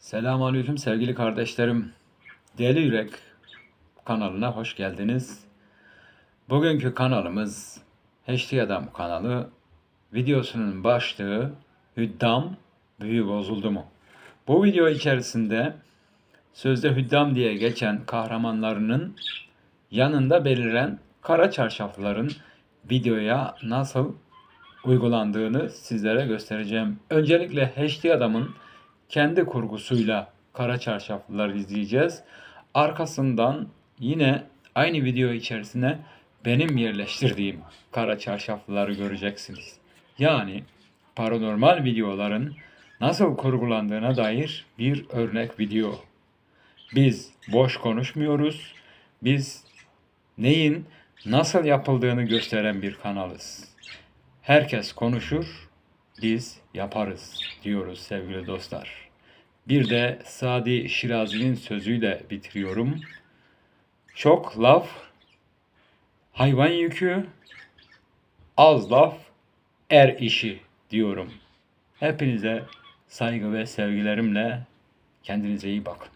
Selamünaleyküm sevgili kardeşlerim. Deli Yürek kanalına hoş geldiniz. Bugünkü kanalımız HD Adam kanalı. Videosunun başlığı Hüddam büyü bozuldu mu? Bu video içerisinde sözde Hüddam diye geçen kahramanlarının yanında beliren kara çarşafların videoya nasıl uygulandığını sizlere göstereceğim. Öncelikle HD Adam'ın kendi kurgusuyla Kara Çarşaflıları izleyeceğiz. Arkasından yine aynı video içerisine benim yerleştirdiğim Kara Çarşaflıları göreceksiniz. Yani paranormal videoların nasıl kurgulandığına dair bir örnek video. Biz boş konuşmuyoruz. Biz neyin nasıl yapıldığını gösteren bir kanalız. Herkes konuşur, biz yaparız diyoruz sevgili dostlar. Bir de Sadi Şirazi'nin sözüyle bitiriyorum. Çok laf hayvan yükü, az laf er işi diyorum. Hepinize saygı ve sevgilerimle kendinize iyi bakın.